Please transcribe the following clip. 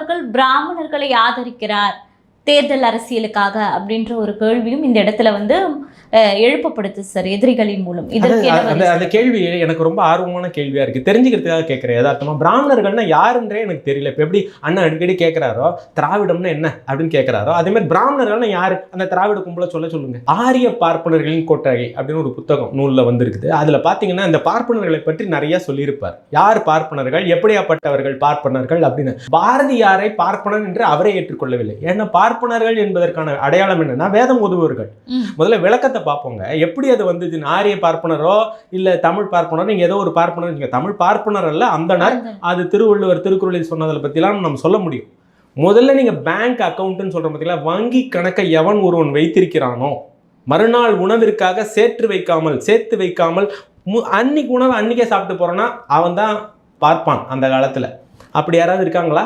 அவர்கள் பிராமணர்களை ஆதரிக்கிறார். தேர்தல் அரசியலுக்காக அப்படின்ற ஒரு கேள்வியும் இந்த இடத்துல வந்து அஹ், எழுப்பப்படுது சார் எதிரிகளின் மூலம். இதற்கு அந்த கேள்வி எனக்கு ரொம்ப ஆர்வமான கேள்வியா இருக்கு. தெரிஞ்சுக்கிறதுக்காக கேட்கிறேன் யதார்த்தமா பிராமணர்கள்னா யாருன்றே எனக்கு தெரியல. இப்ப எப்படி அண்ணன் அடிக்கடி கேட்கிறாரோ திராவிடம்னா என்ன அப்படின்னு கேட்கிறாரோ அதே மாதிரி பிராமணர்கள்னா யாரு? அந்த திராவிட கும்பல சொல்ல சொல்லுங்க. ஆரிய பார்ப்பனர்களின் கொட்டகை அப்படின்னு ஒரு புத்தகம் நூல்ல வந்திருக்குது. அதுல பாத்தீங்கன்னா இந்த பார்ப்பனர்களை பற்றி நிறைய சொல்லியிருப்பார். யார் பார்ப்பனர்கள்? எப்படியாப்பட்டவர்கள் பார்ப்பனர்கள் அப்படின்னு. பாரதியாரை பார்ப்பனர் என்று அவரே ஏற்றுக்கொள்ளவில்லை. ஏன்னா பார்ப்பனர்கள் என்பதற்கான அடையாளம் என்னன்னா வேதம் ஓதுபவர்கள். ம். முதல்ல விளக்கத்தை பார்ப்போங்க. எப்படி அது வந்துச்சு? ஆரிய பார்ப்பனரோ இல்ல தமிழ் பார்ப்பனரோ நீங்க ஏதோ ஒரு பார்ப்பனர் நீங்க தமிழ் பார்ப்பனர் அல்ல அந்தனர் அந்த- அது திருவள்ளுவர் திருக்குறளில் சொன்னதை பத்திலாம் நம்ம சொல்ல முடியும். முதல்ல நீங்க பேங்க் அக்கவுண்ட்னு சொல்ற பார்த்தீங்களா வங்கி கணக்கை எவன் ஒருவன் வைத்திருக்கிறானோ மறுநாள் உணவிற்காக சேர்த்து வைக்காமல் சேர்த்து வைக்காமல் அன்னைக்கு உணவு அன்னைக்கே சாப்பிட்டு போறான்னா அவன் தான் பார்ப்பான் அந்த காலத்துல. அப்படி யாராவது இருக்காங்களா?